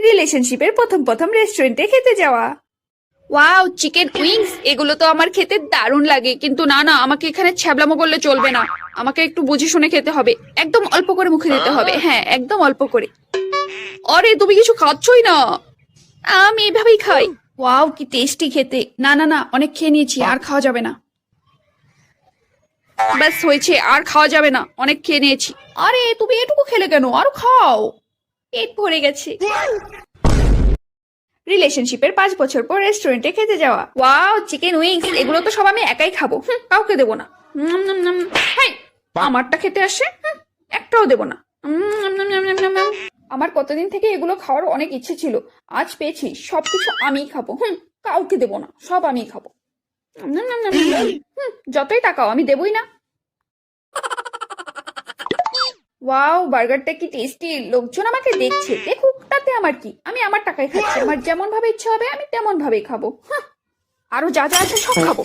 রিলেশনশিপের প্রথম প্রথম রেস্টুরেন্টে খেতে যাওয়া। Wow, chicken wings? এগুলো তো আমার খেতে দারুণ লাগে, কিন্তু না না, আমাকে এখানে ছ্যাবলামো করলে চলবে না। আমাকে একটু বুঝে শুনে খেতে হবে। একদম অল্প করে মুখে দিতে হবে। হ্যাঁ একদম অল্প করে। আরে, তুমি কিছু খাচ্ছই না। আমি এভাবেই খাই। ওয়াও, কি টেস্টি খেতে। না না না, অনেক খেয়ে নিয়েছি, আর খাওয়া যাবে না। ব্যাস, হয়েছে, আর খাওয়া যাবে না। অনেক খেয়ে নিয়েছি। আরে, তুমি এটুকু খেলে কেন? আরও খাও। পেট ভরে গেছে। রিলেশনশিপের পাঁচ বছর পর রেস্টুরেন্টে খেতে যাওয়া। ওয়াও চিকেন উইংস এগুলো তো সব আমি একাই খাব। হুম, কাউকে দেবো না। হাই আমারটা খেতে আসে? একটাও দেবো না। আমার কতদিন থেকে এগুলো খাওয়ার অনেক ইচ্ছে ছিল আজ পেয়েছি সবকিছু আমিই খাব। হুম কাউকে দেবো না সব আমিই খাব। যতই টাকাও আমি দেবই না। ওয়াও, বার্গারটা কি টেস্টি লোকজন আমাকে দেখছে, দেখুক তাতে আমার কি। আমি আমার টাকায় খাচ্ছি, আমার যেমন ভাবে ইচ্ছা হবে, আমি তেমন ভাবেই খাব আরও যা যা আছে সব খাব।